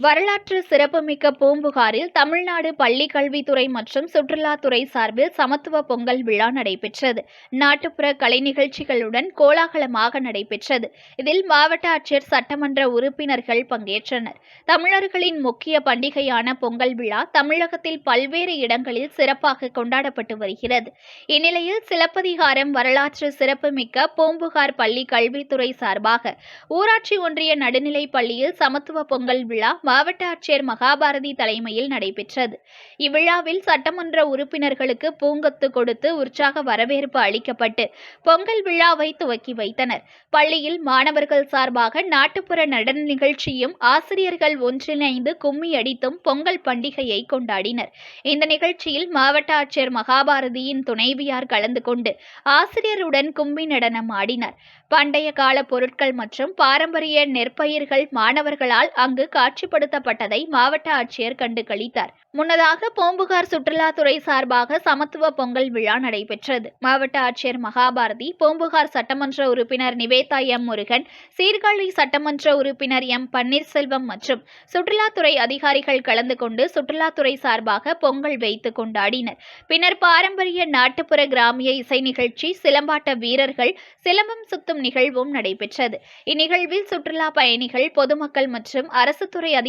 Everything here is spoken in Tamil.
வரலாற்று சிறப்புமிக்க பூம்புகாரில் தமிழ்நாடு பள்ளி கல்வித்துறை மற்றும் சுற்றுலாத்துறை சார்பில் சமத்துவ பொங்கல் விழா நடைபெற்றது. நாட்டுப்புற கலை நிகழ்ச்சிகளுடன் கோலாகலமாக நடைபெற்றது. இதில் மாவட்ட ஆட்சியர் சட்டமன்ற உறுப்பினர்கள் பங்கேற்றனர். தமிழர்களின் முக்கிய பண்டிகையான பொங்கல் விழா தமிழகத்தில் பல்வேறு இடங்களில் சிறப்பாக கொண்டாடப்பட்டு வருகிறது. இந்நிலையில் சிலப்பதிகாரம் வரலாற்று சிறப்புமிக்க பூம்புகார் பள்ளி கல்வித்துறை சார்பாக ஊராட்சி ஒன்றிய நடுநிலைப் பள்ளியில் சமத்துவ பொங்கல் விழா மாவட்ட ஆட்சியர் மகாபாரதி தலைமையில் நடைபெற்றது. இவ்விழாவில் சட்டமன்ற உறுப்பினர்களுக்கு பூங்கொத்து கொடுத்து உற்சாக வரவேற்பு அளிக்கப்பட்டு பொங்கல் விழாவை துவக்கி வைத்தனர். பள்ளியில் மாணவர்கள் சார்பாக நாட்டுப்புற நடன நிகழ்ச்சியும் ஆசிரியர்கள் ஒன்றிணைந்து கும்மி அடித்தும் பொங்கல் பண்டிகையை கொண்டாடினர். இந்த நிகழ்ச்சியில் மாவட்ட ஆட்சியர் மகாபாரதியின் துணைவியார் கலந்து கொண்டு ஆசிரியருடன் கும்மி நடனம் ஆடினர். பண்டைய கால பொருட்கள் மற்றும் பாரம்பரிய நெற்பயிர்கள் மாணவர்களால் அங்கு அமல்படுத்தப்பட்டதை மாவட்ட ஆட்சியர் கண்டு கழித்தார். முன்னதாக பூம்புகார் சுற்றுலாத்துறை சார்பாக சமத்துவ பொங்கல் விழா நடைபெற்றது. மாவட்ட ஆட்சியர் மகாபாரதி பூம்புகார் சட்டமன்ற உறுப்பினர் நிவேதா எம் முருகன் சீர்காழி சட்டமன்ற உறுப்பினர் எம் பன்னீர்செல்வம் மற்றும் சுற்றுலாத்துறை அதிகாரிகள் கலந்து கொண்டு சுற்றுலாத்துறை சார்பாக பொங்கல் வைத்து கொண்டாடினர். பின்னர் பாரம்பரிய நாட்டுப்புற கிராமிய இசை நிகழ்ச்சி சிலம்பாட்ட வீரர்கள் சிலம்பம் சுத்தும் நிகழ்வும் நடைபெற்றது. இந்நிகழ்வில் சுற்றுலா பயணிகள் பொதுமக்கள் மற்றும் அரசுத்துறை அதிகாரிகள்